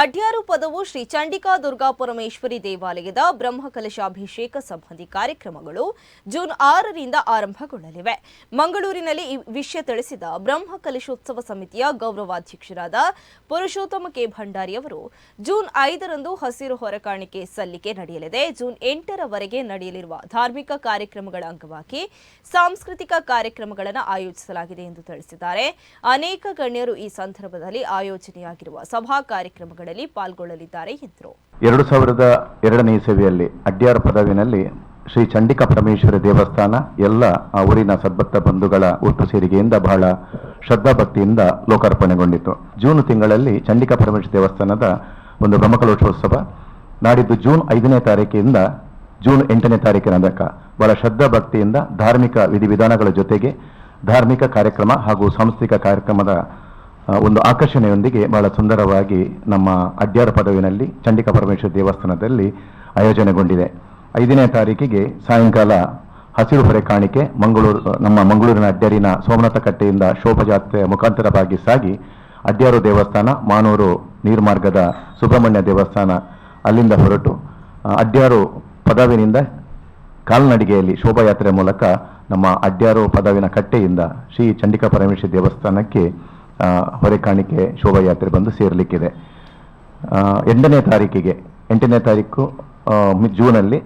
ಅಡ್ಯಾರು ಪದವು ಶ್ರೀ ಚಂಡಿಕಾ ದುರ್ಗಾ ಪರಮೇಶ್ವರಿ ದೇವಾಲಯದ ಬ್ರಹ್ಮಕಲಶಾಭಿಷೇಕ ಸಂಬಂಧಿ ಕಾರ್ಯಕ್ರಮಗಳು ಜೂನ್ ಆರರಿಂದ ಆರಂಭಗೊಳ್ಳಲಿವೆ. ಮಂಗಳೂರಿನಲ್ಲಿ ಈ ವಿಷಯ ತಿಳಿಸಿದ ಬ್ರಹ್ಮಕಲಶೋತ್ಸವ ಸಮಿತಿಯ ಗೌರವಾಧ್ಯಕ್ಷರಾದ ಪುರುಷೋತ್ತಮ ಕೆ. ಭಂಡಾರಿ ಅವರು, ಜೂನ್ ಐದರಂದು ಹಸಿರು ಹೊರಕಾಣಿಕೆ ಸಲ್ಲಿಕೆ ನಡೆಯಲಿದೆ. ಜೂನ್ ಎಂಟರವರೆಗೆ ನಡೆಯಲಿರುವ ಧಾರ್ಮಿಕ ಕಾರ್ಯಕ್ರಮಗಳ ಅಂಗವಾಗಿ ಸಾಂಸ್ಕೃತಿಕ ಕಾರ್ಯಕ್ರಮಗಳನ್ನು ಆಯೋಜಿಸಲಾಗಿದೆ ಎಂದು ತಿಳಿಸಿದ್ದಾರೆ. ಅನೇಕ ಗಣ್ಯರು ಈ ಸಂದರ್ಭದಲ್ಲಿ ಆಯೋಜನೆಯಾಗಿರುವ ಸಭಾ ಕಾರ್ಯಕ್ರಮಗಳಲ್ಲಿ ಪಾಲ್ಗೊಳ್ಳಲಿದ್ದಾರೆ ಎಂದರು. ಎರಡು ಸಾವಿರದ ಎರಡನೇ ಇಸವಿಯಲ್ಲಿ ಅಡ್ಯಾರ ಪದವಿನಲ್ಲಿ ಶ್ರೀ ಚಂಡಿಕಾ ಪರಮೇಶ್ವರಿ ದೇವಸ್ಥಾನ, ಎಲ್ಲ ಆ ಊರಿನ ಸದ್ಭಕ್ತ ಬಂಧುಗಳ ಒಟ್ಟು ಸೇರಿಗೆಯಿಂದ ಬಹಳ ಶ್ರದ್ಧಾಭಕ್ತಿಯಿಂದ ಲೋಕಾರ್ಪಣೆಗೊಂಡಿತು ಜೂನ್ ತಿಂಗಳಲ್ಲಿ ಚಂಡಿಕಾ ಪರಮೇಶ್ವರಿ ದೇವಸ್ಥಾನದ ಒಂದು ಬ್ರಹ್ಮಕಲೋತ್ಸವ ನಾಡಿದ್ದು ಜೂನ್ ಐದನೇ ತಾರೀಕಿನಿಂದ ಜೂನ್ ಎಂಟನೇ ತಾರೀಕಿನ ತನಕ ಬಹಳ ಶ್ರದ್ಧಾಭಕ್ತಿಯಿಂದ ಧಾರ್ಮಿಕ ವಿಧಿವಿಧಾನಗಳ ಜೊತೆಗೆ ಧಾರ್ಮಿಕ ಕಾರ್ಯಕ್ರಮ ಹಾಗೂ ಸಾಂಸ್ಕೃತಿಕ ಕಾರ್ಯಕ್ರಮದ ಒಂದು ಆಕರ್ಷಣೆಯೊಂದಿಗೆ ಬಹಳ ಸುಂದರವಾಗಿ ನಮ್ಮ ಅಡ್ಯಾರ ಪದವಿನಲ್ಲಿ ಚಂಡಿಕಾ ಪರಮೇಶ್ವರ ದೇವಸ್ಥಾನದಲ್ಲಿ ಆಯೋಜನೆಗೊಂಡಿದೆ. ಐದನೇ ತಾರೀಕಿಗೆ ಸಾಯಂಕಾಲ ಹಸಿರು ಹೊರೆ ಕಾಣಿಕೆ, ಮಂಗಳೂರು ನಮ್ಮ ಮಂಗಳೂರಿನ ಅಡ್ಡ್ಯಾರಿನ ಸೋಮನಾಥ ಕಟ್ಟೆಯಿಂದ ಶೋಭಾಯಾತ್ರೆಯ ಮುಖಾಂತರವಾಗಿ ಸಾಗಿ ಅಡ್ಯಾರು ದೇವಸ್ಥಾನ, ಮಾನೂರು ನೀರ್ಮಾರ್ಗದ ಸುಬ್ರಹ್ಮಣ್ಯ ದೇವಸ್ಥಾನ ಅಲ್ಲಿಂದ ಹೊರಟು ಅಡ್ಯಾರು ಪದವಿನಿಂದ ಕಾಲ್ನಡಿಗೆಯಲ್ಲಿ ಶೋಭಾಯಾತ್ರೆ ಮೂಲಕ ನಮ್ಮ ಅಡ್ಯಾರು ಪದವಿನ ಕಟ್ಟೆಯಿಂದ ಶ್ರೀ ಚಂಡಿಕಾ ಪರಮೇಶ್ವರಿ ದೇವಸ್ಥಾನಕ್ಕೆ ಹೊರೆ ಕಾಣಿಕೆ, ಶೋಭಾಯಾತ್ರೆ ಬಂದು ಸೇರಲಿಕ್ಕಿದೆ. ಎಂಟನೇ ತಾರೀಕಿಗೆ, ಎಂಟನೇ ತಾರೀಕು ಜೂನಲ್ಲಿ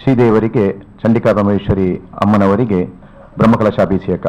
ಶ್ರೀದೇವರಿಗೆ ಚಂಡಿಕಾ ಪರಮೇಶ್ವರಿ ಅಮ್ಮನವರಿಗೆ ಬ್ರಹ್ಮಕಲಶಾಭಿಷೇಕ.